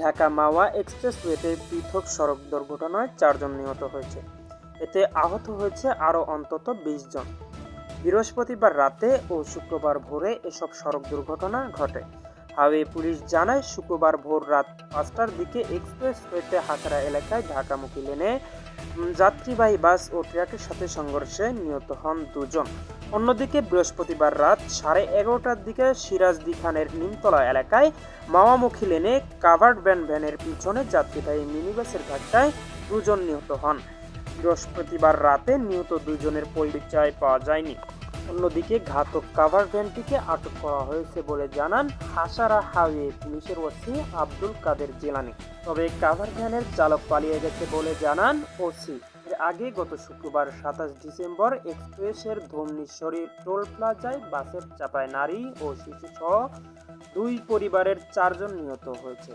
ঢাকা মাওয়া এক্সপ্রেসওয়েতে পৃথক সড়ক দুর্ঘটনায় চারজন নিহত হয়েছে। এতে আহত হয়েছে আরও অন্তত বিশ জন। বৃহস্পতিবার রাতে ও শুক্রবার ভোরে এসব সড়ক দুর্ঘটনা ঘটে। হাইওয়ে পুলিশ জানায়, শুক্রবার ভোর রাত পাঁচটার দিকে এক্সপ্রেসওয়েতে হাকরা এলাকায় ঢাকামুখী লেনে যাত্রীবাহী বাস ও ট্রাকের সাথে সংঘর্ষে নিহত হন দুজন। অন্যদিকে বৃহস্পতিবার রাত সাড়ে এগারোটার দিকে সিরাজদি খানের নিমতলা এলাকায় মাওয়ামুখী লেনে কাভার্ড ভ্যান ভ্যানের পিছনে যাত্রীবাহী মিনিবাসের ধাক্কায় দুজন নিহত হন। বৃহস্পতিবার রাতে নিহত দুজনের পরিচয় পাওয়া যায়নি। অন্যদিকে ঘাতক কাভার ভ্যানটিকে আটক করা হয়েছে বলে জানান হাসারা হাইওয়ে পুলিশের ওসি আব্দুল কাদের জিলানি। তবে কাভার ভ্যানের চালক পালিয়ে গেছে বলে জানান ওসি। আগে গত শুক্রবার সাতাশ ডিসেম্বর এক্সপ্রেসের ধমনীশ্বরী টোল প্লাজায় বাসের চাপায় নারী ও শিশু সহ দুই পরিবারের চারজন নিহত হয়েছে।